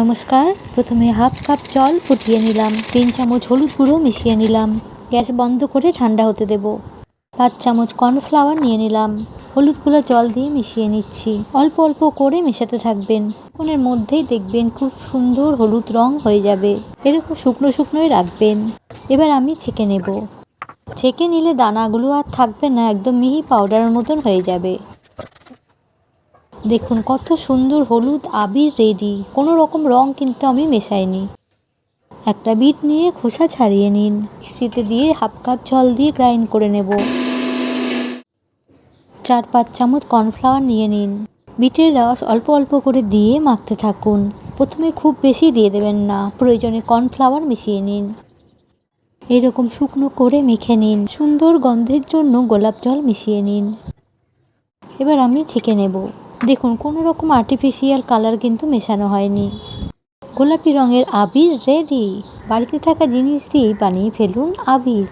নমস্কার, প্রথমে half cup জল ফুটিয়ে নিলাম, তিন চামচ হলুদ গুঁড়ো মিশিয়ে নিলাম, গ্যাস বন্ধ করে ঠান্ডা হতে দেব। পাঁচ চামচ কর্নফ্লাওয়ার নিয়ে নিলাম, হলুদ গুঁড়ো জল দিয়ে মিশিয়ে নিচ্ছি। অল্প অল্প করে মেশাতে থাকবেন কোনের মধ্যেই দেখবেন খুব সুন্দর হলুদ রং হয়ে যাবে। এরকম শুকনো শুকনোই রাখবেন। এবার আমি ছেঁকে নেব। ছেঁকে নিলে দানাগুলো আর থাকবে না, একদম মিহি পাউডারের মতন হয়ে যাবে। দেখুন, কত সুন্দর হলুদ আবির রেডি। কোনো রকম রং কিন্তু আমি মেশাইনি। একটা বিট নিয়ে খোসা ছাড়িয়ে নিন। মিক্সিতে দিয়ে হাফ কাপ জল দিয়ে গ্রাইন্ড করে নেব। চার পাঁচ চামচ কর্নফ্লাওয়ার নিয়ে নিন। বিটের রস অল্প অল্প করে দিয়ে মাখতে থাকুন। প্রথমে খুব বেশি দিয়ে দেবেন না। প্রয়োজনে কর্নফ্লাওয়ার মিশিয়ে নিন। এরকম শুকনো করে মেখে নিন। সুন্দর গন্ধের জন্য গোলাপ জল মিশিয়ে নিন। এবার আমি ছেঁকে নেব। দেখুন, কোনো রকম আর্টিফিশিয়াল কালার কিন্তু মেশানো হয়নি। গোলাপি রঙের আবির রেডি বাড়িতে থাকা জিনিস দিয়েই বানিয়ে ফেলুন আবির।